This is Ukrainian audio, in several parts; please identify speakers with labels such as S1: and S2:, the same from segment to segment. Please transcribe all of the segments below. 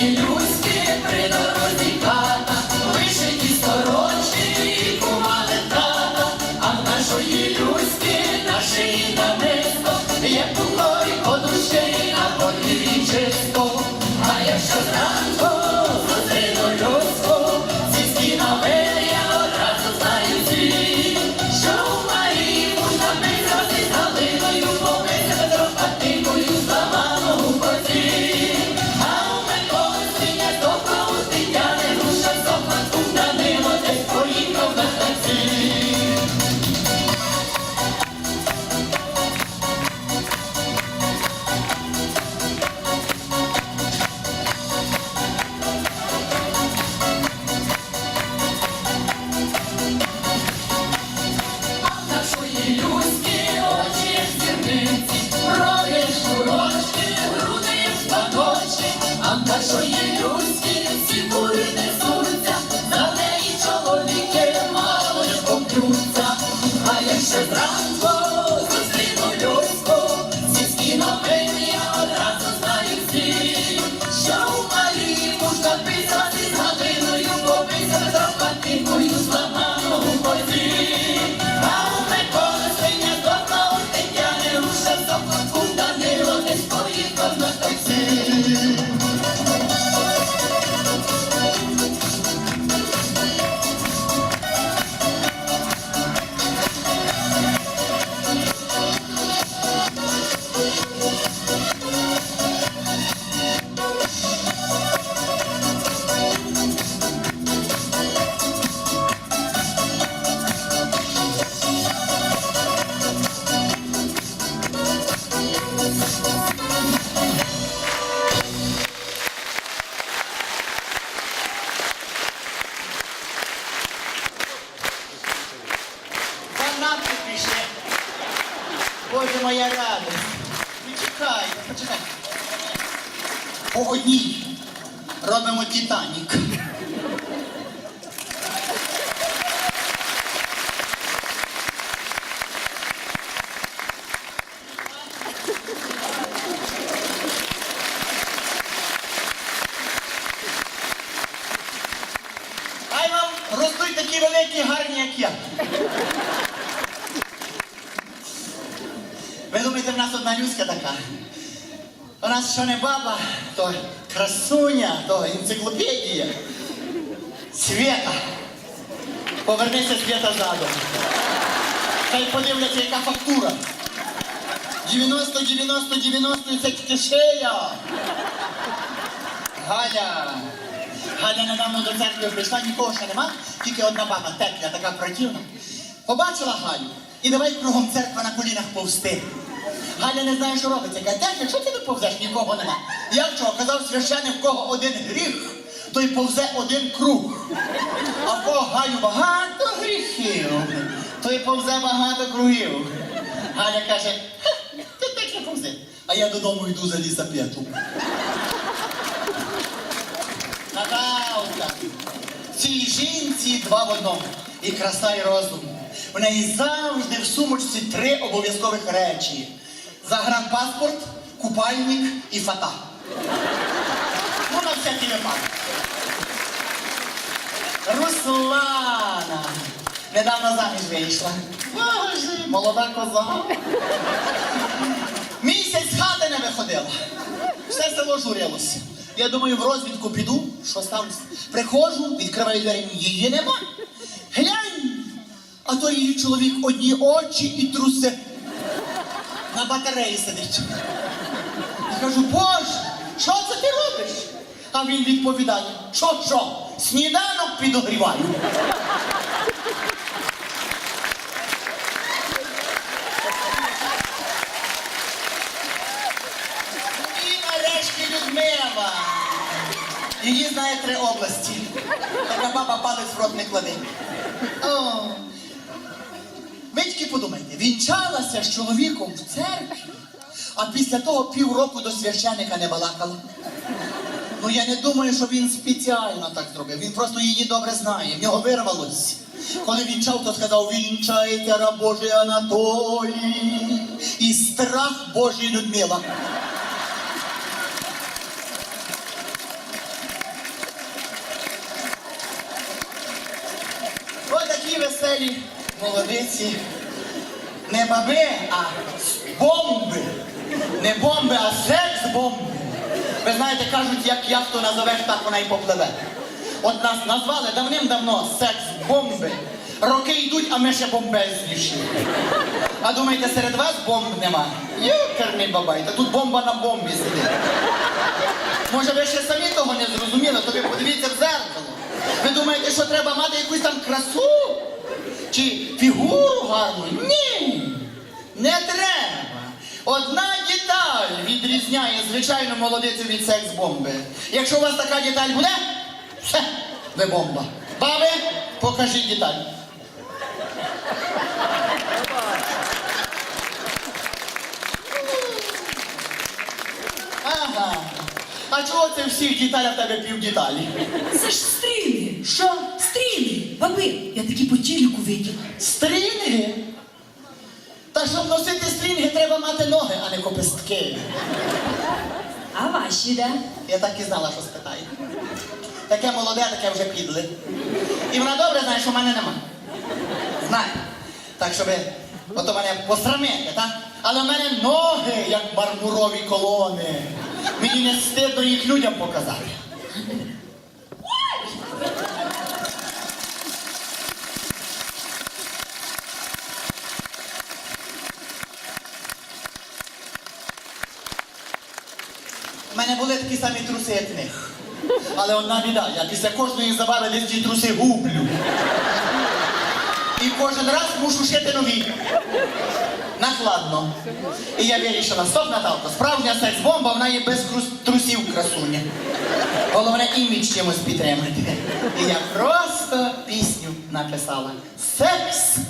S1: нашої Люськи
S2: одна Люська така? У нас що не баба, то красуня, то енциклопедія. Свята. Повернися Свята задом. Хай подивляться, яка фактура. 90, 90, 90 це тільки шея. Галя. Галя недавно до церкви прийшла, нікого ще нема, тільки одна баба тепля, така противна. Побачила Галю і давай кругом церква на колінах повсти. Галя не знає, що робиться. Каже, Тетя, що ти не повзеш, нікого нема. Я вчора казав священник, в кого один гріх, той повзе один круг. А в кого Галю багато гріхів, той повзе багато кругів. Галя каже, ти так не повзи. А я додому йду за лісапету. Наталка. Цій жінці два в одному. І краса, і розум. В неї завжди в сумочці три обов'язкових речі: загранпаспорт, купальник і фата. Ну, на всякий випадок. Руслана. Недавно заміж вийшла. Боже, молода коза. Місяць з хати не виходила. Все село журилося. Я думаю, в розвідку піду, що сталося. Приходжу, відкриваю двері, її нема. Глянь, а то її чоловік одні очі і труси. На батареї сидить. Я кажу, Боже, що це ти робиш? А він відповідає, що що, сніданок підогріваю. І нарешті Людмила. Її знає три області. Така баба палець в рот не кладе. О тільки подумайте, вінчалася з чоловіком в церкві, а після того півроку до священика не балакала. Ну я не думаю, що він спеціально так зробив. Він просто її добре знає. В нього вирвалось. Коли вінчав, то сказав, вінчайте раб Божий Анатолій і страх Божий Людмила. Ось такі веселі молодиці. Не баби, а бомби. Не бомби, а секс-бомби. Ви знаєте, кажуть, як яхту назовеш, так вона й попливе. От нас назвали давним-давно секс-бомби. Роки йдуть, а ми ще бомбезніші. А думаєте, серед вас бомб нема? Юкерний бабай, та тут бомба на бомбі сидить. Може, ви ще самі того не зрозуміли, то ви подивіться в зеркало. Ви думаєте, що треба мати якусь там красу? Чи фігуру гарну? Ні, не треба. Одна деталь відрізняє звичайну молодицю від секс-бомби. Якщо у вас така деталь буде, все, ви бомба. Баби, покажіть деталь. Ага. А чого це всіх деталях в тебе пів деталі?
S3: Це ж стрінги.
S2: Що?
S3: Баби, я такі по телеку виділа.
S2: Стрінги? Та щоб носити стрінги, треба мати ноги, а не копистки.
S3: А ваші, де?
S2: Я так і знала, що спитає. Таке молоде, таке вже підле. І вона добре знає, що в мене нема. Знає. Так що ви ото мене посрамите, так? Але в мене ноги, як мармурові колони. Мені не стидно їх людям показати. Мене були такі самі труси, як в них. Але одна біда, я після кожної забави десь ті труси гублю. І кожен раз мушу шити нові. Накладно. І я вирішила, стоп, Наталко, справжня секс-бомба, вона є без трусів красуня. Головне імідж чимось підтримати. І я просто пісню написала. Секс-бомби.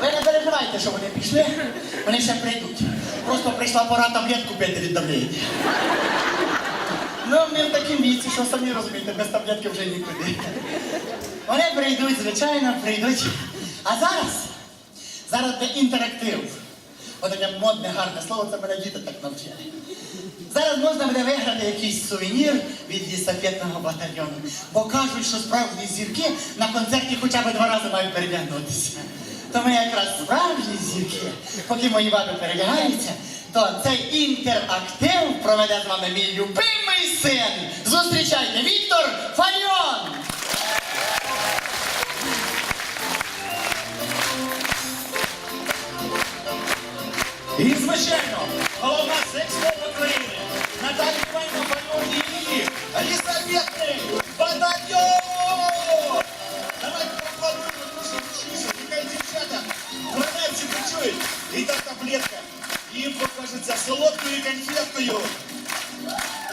S2: Ви не переживайте, що вони пішли, вони ще прийдуть. Просто прийшла пора таблетку пити від давлення. Ну, ми в такому віці, що самі розумієте, без таблетки вже нікуди. Вони прийдуть, звичайно, прийдуть. А зараз, зараз де інтерактив. Отаке модне, гарне слово, це мене діти так навчили. Зараз можна буде виграти якийсь сувенір від лісапетного батальйону. Бо кажуть, що справжні зірки на концерті хоча б два рази мають перевдягнутися. То ми якраз справжні зірки, поки мої баби перевдягаються, то цей інтерактив проведе з вами мій любимий син. Зустрічайте, Віктор Фаріон!
S4: І, звичайно, головна секс-бомба конфеткою.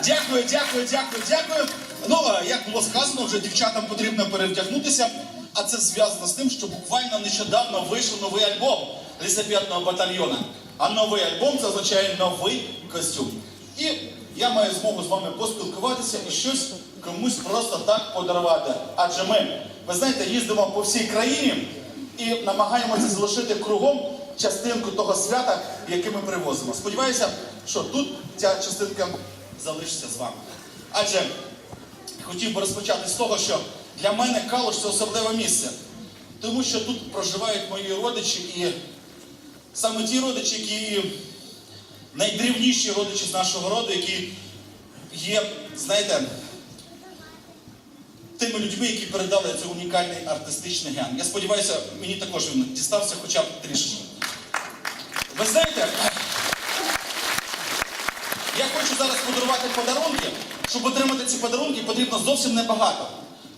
S4: Дякую, дякую, дякую, дякую. Ну, як було сказано, вже дівчатам потрібно перевдягнутися. А це зв'язано з тим, що буквально нещодавно вийшов новий альбом лісопетного батальйона. А новий альбом це означає новий костюм. І я маю змогу з вами поспілкуватися і щось комусь просто так подарувати. Адже ми, ви знаєте, їздимо по всій країні і намагаємося залишити кругом частинку того свята, яке ми привозимо. Сподіваюся, що тут ця частинка залишиться з вами. Адже хотів би розпочати з того, що для мене Калуш це особливе місце, тому що тут проживають мої родичі, і саме ті родичі, які найдрівніші родичі з нашого роду, які є, знаєте, тими людьми, які передали цей унікальний артистичний ген. Я сподіваюся, мені також він дістався хоча б трішечки. Ви знаєте, я хочу зараз подарувати подарунки. Щоб отримати ці подарунки, потрібно зовсім небагато.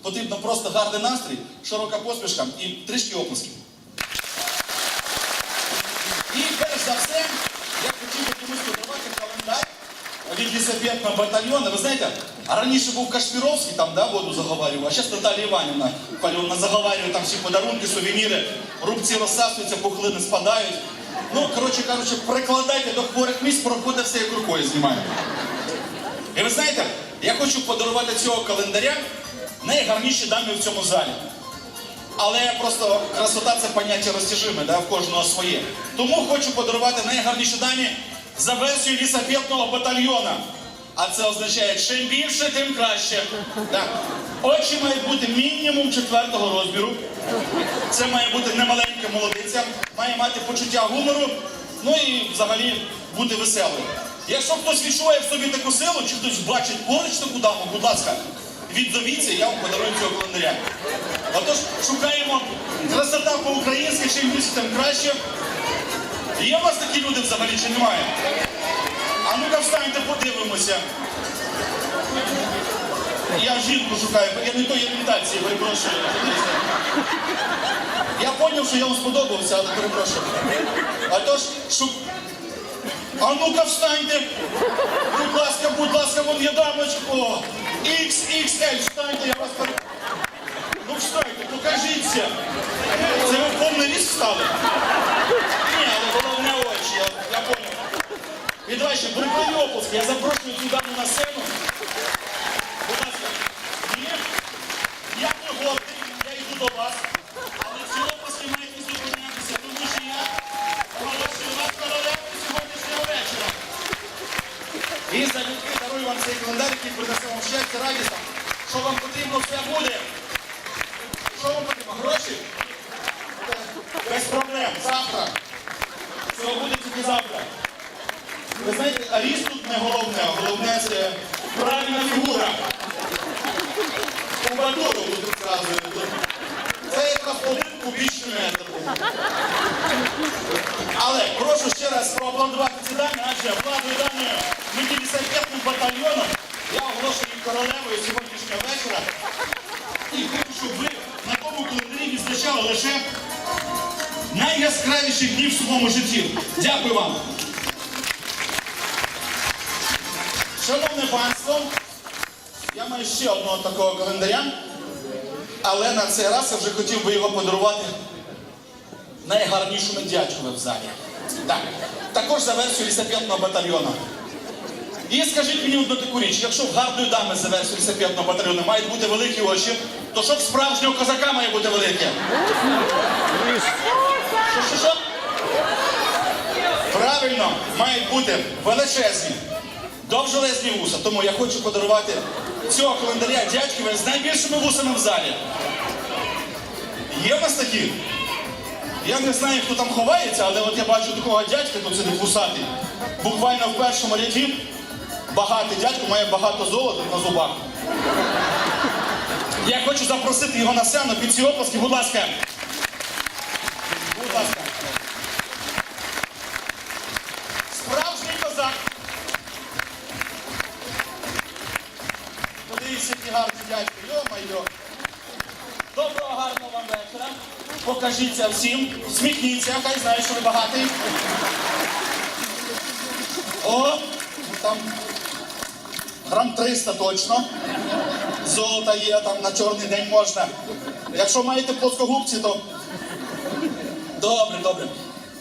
S4: Потрібно просто гарний настрій, широка посмішка і трішки оплесків. І перш за все, я хотів комусь подарувати календар від лісопетного батальйону. Ви знаєте, раніше був Кашпіровський, там да, воду заговарював, а зараз Наталія Іванівна Пальовна заговарює там всі подарунки, сувеніри, рубці розсасуються, пухлини спадають. Ну, коротше кажучи, прикладайте до хворих місць, проходить все як рукою знімає. І ви знаєте, я хочу подарувати цього календаря найгарніші дамі в цьому залі. Але просто красота це поняття розтяжиме, да, в кожного своє. Тому хочу подарувати найгарніші дамі за версію лісопетного батальйона. А це означає, чим більше, тим краще. Так. Очі мають бути мінімум четвертого розміру. Це має бути немаленька молодиця, має мати почуття гумору, ну і взагалі бути веселою. Якщо хтось відчуває в собі таку силу, чи хтось бачить поруч таку даму, будь ласка, відзовіться, я вам подарую цього календаря. Отож, шукаємо красота по-українськи, чим більше, тим краще. Є у вас такі люди взагалі чи немає? А ну-ка встаньте, подивимося. Я жінку шукаю, я не тої орієнтації, перепрошую. Я зрозумів, що я вам сподобався, але перепрошую. А тож, шук... А ну-ка встаньте! Будь ласка, будь ласка, вон є дамочка. О, XXL, встаньте, я вас пер... Ну встаньте, покажіться. Це ви в повний ріст стали? Ні, але головне очі, я, я понял. І давай ще прикольні я запрошую даму на сцену. Будь ласка, я не годний, я йду до вас, але ці оплески мають зупинятися, тому що я оголошую вас королевою сьогоднішнього вечора. І залюбки дарую вам цей календар, який принесе вам щастя, радість. Що вам потрібно, все буде. Що вам потрібно? Гроші? Без проблем. Завтра. Все буде тільки завтра. Ви знаєте, а ріст тут не головне, а головне це правильна фігура. Кубатуру тут розказує. Це якраз один кубічний метр. Але прошу ще раз проаплодувати ці дані, адже владою даною мультилісапетним батальйоном я оголошую королевою сьогоднішнього вечора. І хочу, щоб ви на тому календарі відзначали лише найяскравіші дні в своєму житті. Дякую вам. Шановне панство, я маю ще одного такого календаря, але на цей раз я вже хотів би його подарувати найгарнішому дядькові в залі. Так. Також за версією лісопетного батальйону. І скажіть мені одну таку річ, якщо в гарної дами за версією лісопетного батальйону мають бути великі очі, то що в справжнього козака має бути велике? Що, що, що? Правильно, мають бути величезні, довжелезні вуса. Тому я хочу подарувати цього календаря дядькові з найбільшими вусами в залі. Є в нас такі? Я не знаю, хто там ховається, але от я бачу такого дядька, тут сидить вусатий. Буквально в першому ряді багатий дядько має багато золота на зубах. Я хочу запросити його на сцену під ці оплески, будь ласка. Дядьки. Йо-майо. Доброго гарного вам вечора. Покажіться всім, сміхніться, хай знає, що ви багатий. О, там грам 300 точно. Золота є, там на чорний день можна. Якщо маєте плоскогубці, то добре, добре.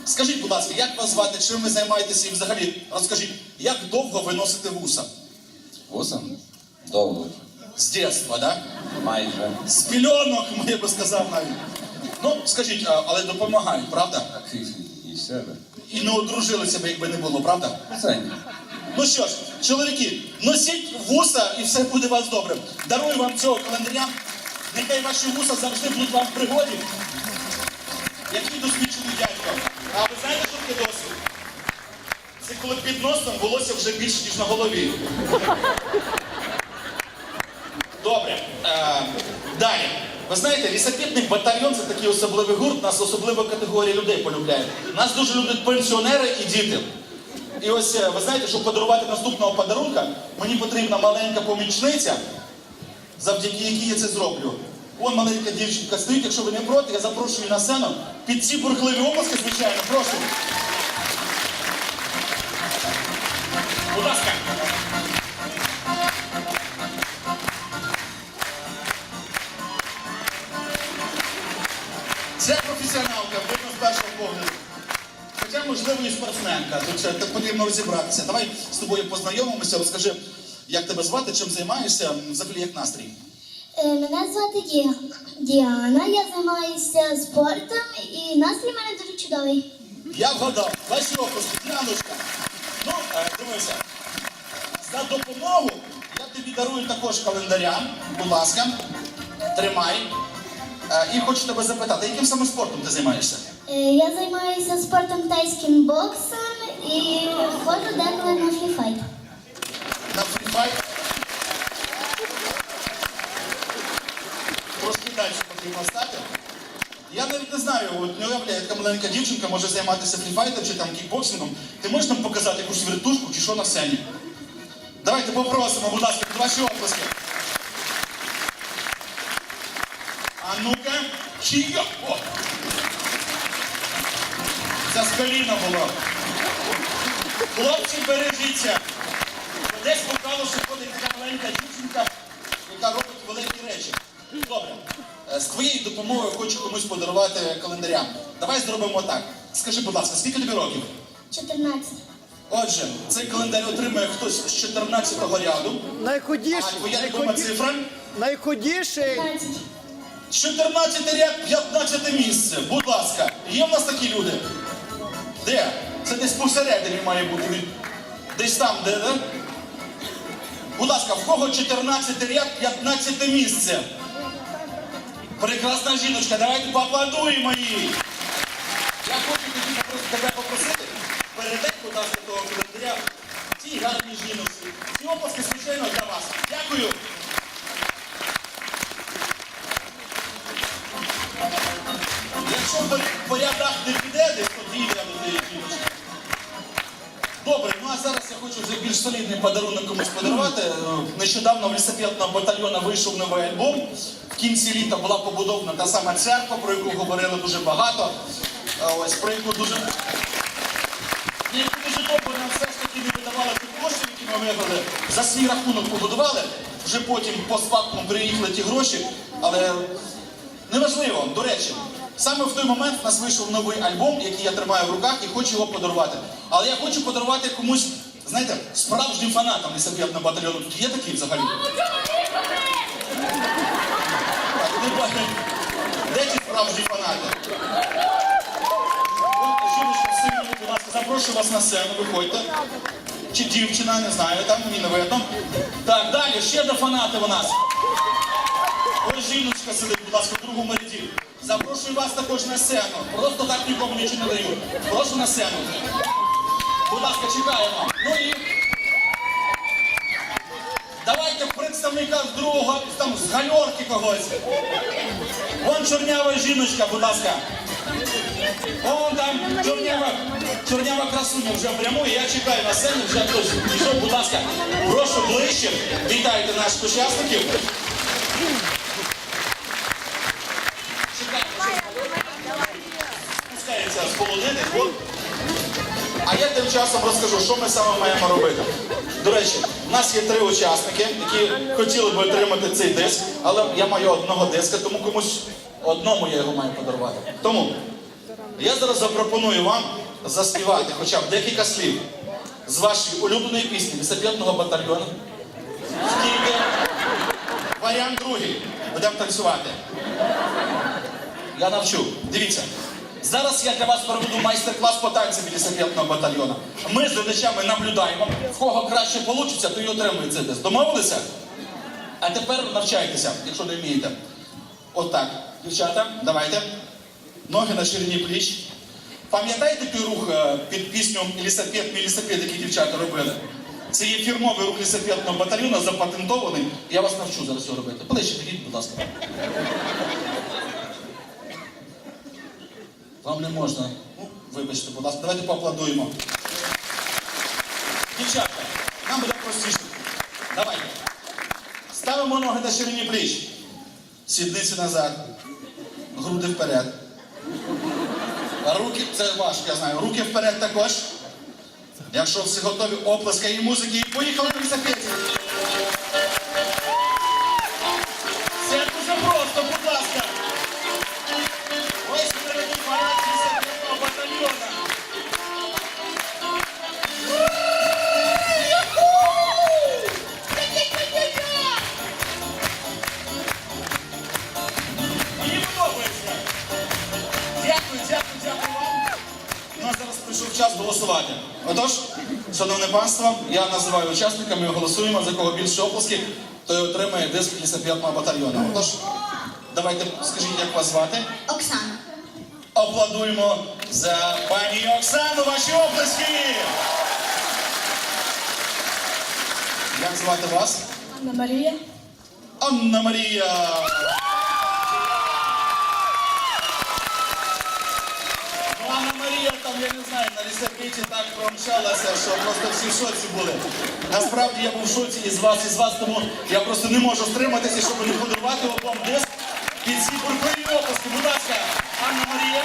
S4: Скажіть, будь ласка, як вас звати, чим ви займаєтеся і взагалі розкажіть, як довго ви носите вуса?
S5: Вусом? Довго.
S4: З дитинства, так?
S5: Майже.
S4: З пільонок, я би сказав навіть. Ну, скажіть, а, але допомагають, правда?
S5: Так і, себе.
S4: І не одружилися б, якби не було, правда?
S5: Ні.
S4: Ну що ж, чоловіки, носіть вуса і все буде у вас добре. Дарую вам цього календаря. Нехай ваші вуса завжди будуть вам в пригоді. Який досвідчений дядько. А ви знаєте, що таке досвід? Це коли під носом волосся вже більше, ніж на голові. Добре. Е, далі. Ви знаєте, лісопітний батальйон це такий особливий гурт, нас особлива категорія людей полюбляє. Нас дуже люблять пенсіонери і діти. І ось е, ви знаєте, щоб подарувати наступного подарунка, мені потрібна маленька помічниця, завдяки якій я це зроблю. Вон маленька дівчинка стоїть, якщо ви не проти, я запрошую на сцену. Під ці бурхливі обласки, звичайно, прошу. Будь ласка. Професіоналка, видно з першого погляду. Хоча, можливо, і спортсменка. Тут ще так потрібно розібратися. Давай з тобою познайомимося, розкажи, як тебе звати, чим займаєшся, взагалі як настрій.
S6: Е, Мене звати Ді- Діана, я займаюся спортом і настрій в мене дуже чудовий.
S4: Я вгадав, ваші опуски, Діаночка. Ну, е, дивися, за допомогу я тобі дарую також календаря, будь ласка, тримай. Е, І хочу тебе запитати, яким саме спортом ти займаєшся?
S6: Е, Я займаюся спортом тайським боксом і ходжу деколи на фріфайт.
S4: На фріфайт? Трошки далі потрібно стати. Я навіть не знаю, от не уявляю, яка маленька дівчинка може займатися фріфайтом чи там кікбоксингом. Ти можеш нам показати якусь вертушку чи що на сцені? Давайте попросимо, будь ласка, під ваші оплески. А ну-ка, чия? О! Це з коліна було. Хлопці, бережіться. Десь покало, що ходить така маленька дівчинка, яка робить великі речі. Добре. Е, З твоєю допомогою хочу комусь подарувати календаря. Давай зробимо так. Скажи, будь ласка, скільки тобі років?
S6: 14.
S4: Отже, цей календар отримує хтось з 14-го ряду.
S7: Найхудіший,
S4: А твоя любима цифра?
S7: найхудіший.
S6: 15.
S4: 14 ряд, 15 місце. Будь ласка, є в нас такі люди? Де? Це десь посередині має бути. Десь там, де, де? Будь ласка, в кого 14 ряд, 15 місце? Прекрасна жіночка, давайте поаплодуємо їй. Я хочу тебе попросити, передай, будь ласка, того календаря цій гарній жіночці. Ці оплески, звичайно, для вас. Дякую. Якщо по, по рядах не піде, десь до тієї. Добре, ну а зараз я хочу вже більш солідний подарунок комусь подарувати. Нещодавно в лісопетного батальйона вийшов новий альбом. В кінці літа була побудована та сама церква, про яку говорили дуже багато. Е, Ось про яку дуже. Яку дуже довго нам все ж таки не видавали ті кошти, які ми виграли. За свій рахунок побудували. Вже потім по постфактум приїхали ті гроші, але Неважливо, до речі, саме в той момент в нас вийшов новий альбом, який я тримаю в руках і хочу його подарувати. Але я хочу подарувати комусь, знаєте, справжнім фанатам лісоп'ятного батальйону. Тут є такі взагалі? Так. Де ті справжні фанати? Жіночка, будь ласка, запрошую вас на сцену, виходьте. Чи дівчина, не знаю, там мені не видно. Так, далі, ще до фанати у нас. Ось жіночка сидить, будь ласка, в другому ряді. Запрошую вас також на сцену. Просто так нікому нічого не даю. Прошу на сцену. Будь ласка, чекаємо. Ну і давайте представника з другого, там з гальорки когось. Вон чорнява жіночка, будь ласка. Вон там чорнява, чорнява красуня вже прямує. Я чекаю на сцені, вже хтось пішов, будь ласка. Прошу ближче. Вітайте наших учасників. Збирається з полонини. А я тим часом розкажу, що ми саме маємо робити. До речі, у нас є три учасники, які хотіли б отримати цей диск, але я маю одного диска, тому комусь одному я його маю подарувати. Тому я зараз запропоную вам заспівати хоча б декілька слів з вашої улюбленої пісні лісопетного батальйону. Скільки? Варіант другий. Будемо танцювати. Я навчу. Дивіться. Зараз я для вас проведу майстер-клас по танцям лісопетного батальйону. Ми з глядачами наблюдаємо, в кого краще вийде, то і отримує цей диск. Домовилися? А тепер навчайтеся, якщо не вмієте. Отак. Дівчата, давайте. Ноги на ширині пліч. Пам'ятаєте той рух е, під пісню Лісапет, мій лісапет, який дівчата робили? Це є фірмовий рух лісапетного батальйону, запатентований. Я вас навчу зараз цього робити. Ближче підіть, будь ласка. Вам не можна. Ну, вибачте, будь ласка, давайте поаплодуємо. Дівчатка, нам буде простіше. Давайте. Ставимо ноги на ширині пліч. Сідниці назад. Груди вперед. Руки, це важко, я знаю. Руки вперед також. Якщо всі готові, оплеска і музики. І поїхали на лісапеті. Панство, я називаю учасниками, голосуємо, за кого більше оплесків, той отримає диск лісоп'ятного батальйону. Отож, давайте скажіть, як вас звати.
S6: Оксана.
S4: Аплодуємо за пані Оксану, ваші оплески! Як звати вас?
S6: Анна Марія.
S4: Анна Марія! Ну, Анна Марія там, я не знаю, так промчалася, що просто всі в шоці були. Насправді я був в шоці із вас, із вас, тому я просто не можу стриматися, щоб не подарувати обом диск під ці бурхливі оплески. Будь ласка, Анна Марія,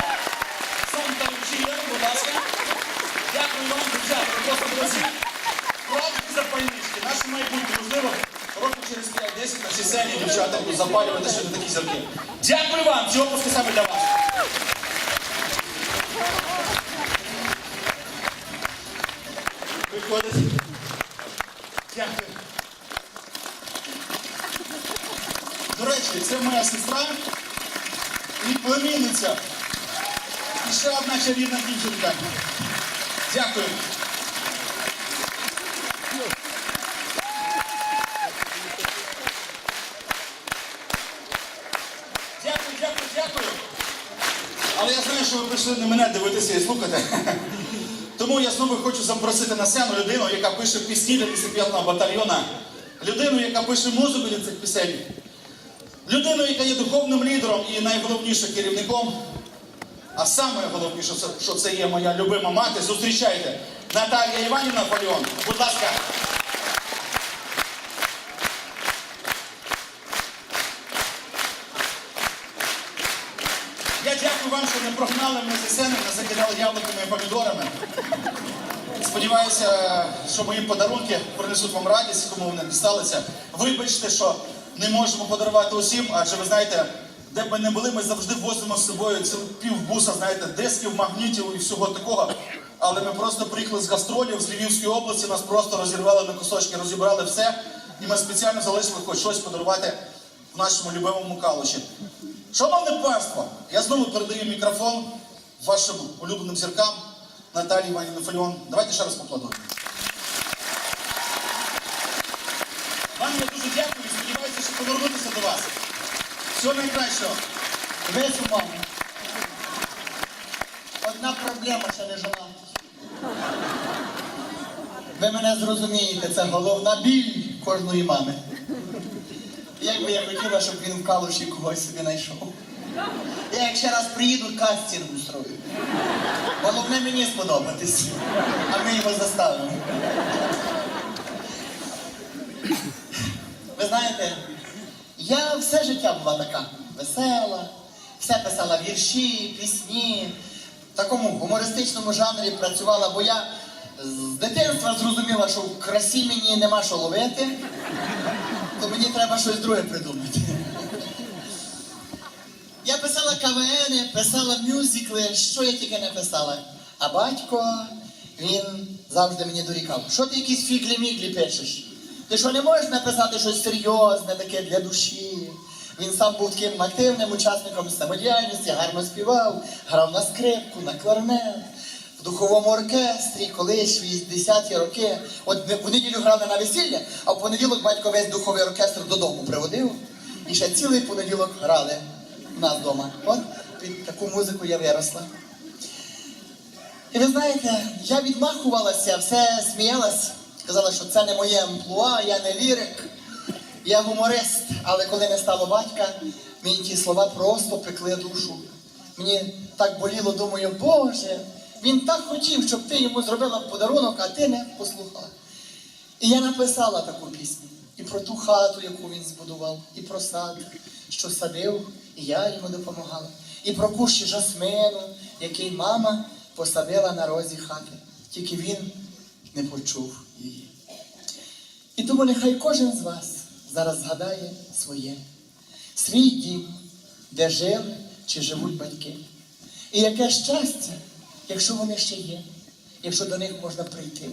S4: Санта Лучія, будь ласка. Дякую вам, ви просто друзі. Правда запальнички. Наше майбутнє, можливо, років через 5-10 на цій сцені дівчата будуть запалювати ще не такі зірки. Дякую вам, ці опуски саме для вас. Племінниця. І ще одна чарівна дівчинка. Дякую. Дякую, дякую, дякую. Але я знаю, що ви прийшли не мене дивитися і слухати. Тому я знову хочу запросити на сцену людину, яка пише пісні для лісоп'ятного батальйона, людину, яка пише музику для цих пісень, людину, яка є духовним лідером і найголовніше керівником. А саме головніше, що- це є моя любима мати. Зустрічайте Наталія Іванівна Фальон. Будь ласка. Я дякую вам, що не прогнали мене зі сцени, не закидали яблуками і помідорами. Сподіваюся, що мої подарунки принесуть вам радість, кому вони дісталися. Вибачте, що не можемо подарувати усім, адже ви знаєте, де б ми не були, ми завжди возимо з собою цілу півбуса, знаєте, дисків, магнітів і всього такого. Але ми просто приїхали з гастролів з Львівської області, нас просто розірвали на кусочки, розібрали все. І ми спеціально залишили хоч щось подарувати в нашому любимому калуші. Шановне панство, я знову передаю мікрофон вашим улюбленим зіркам Наталії Іванівні Фальон. Давайте ще раз поплодуємо. Вам я дуже дякую і сподіваюся, що повернутися до вас. Всього найкращого.
S2: Весь. Одна проблема ще не жена. Ви мене зрозумієте, це головна біль кожної мами. Як би я хотіла, щоб він в калуші когось собі знайшов. Я як ще раз приїду, кастинг устрою. Головне мені сподобатись, а ми його заставимо. Ви знаєте, я все життя була така весела, все писала вірші, пісні, в такому гумористичному жанрі працювала, бо я з дитинства зрозуміла, що в красі мені нема що ловити, то мені треба щось друге придумати. Я писала КВН, писала мюзикли, що я тільки не писала. А батько, він завжди мені дорікав. Що ти якісь фіглі-міглі пишеш? Ти що не можеш написати щось серйозне, таке для душі? Він сам був таким активним учасником самодіяльності, гарно співав, грав на скрипку, на кларнет, в духовому оркестрі, колись 60-ті роки. От в неділю грали на весілля, а в понеділок батько весь духовий оркестр додому приводив. І ще цілий понеділок грали у нас вдома. От під таку музику я виросла. І ви знаєте, я відмахувалася, все сміялась, казала, що це не моє амплуа, я не лірик, я гуморист. Але коли не стало батька, мені ті слова просто пекли душу. Мені так боліло, думаю, Боже, він так хотів, щоб ти йому зробила подарунок, а ти не послухала. І я написала таку пісню. І про ту хату, яку він збудував, і про сад, що садив, і я йому допомагала, і про кущі жасмину, який мама посадила на розі хати. Тільки він не почув. І тому нехай кожен з вас зараз згадає своє, свій дім, де жили чи живуть батьки. І яке щастя, якщо вони ще є, якщо до них можна прийти,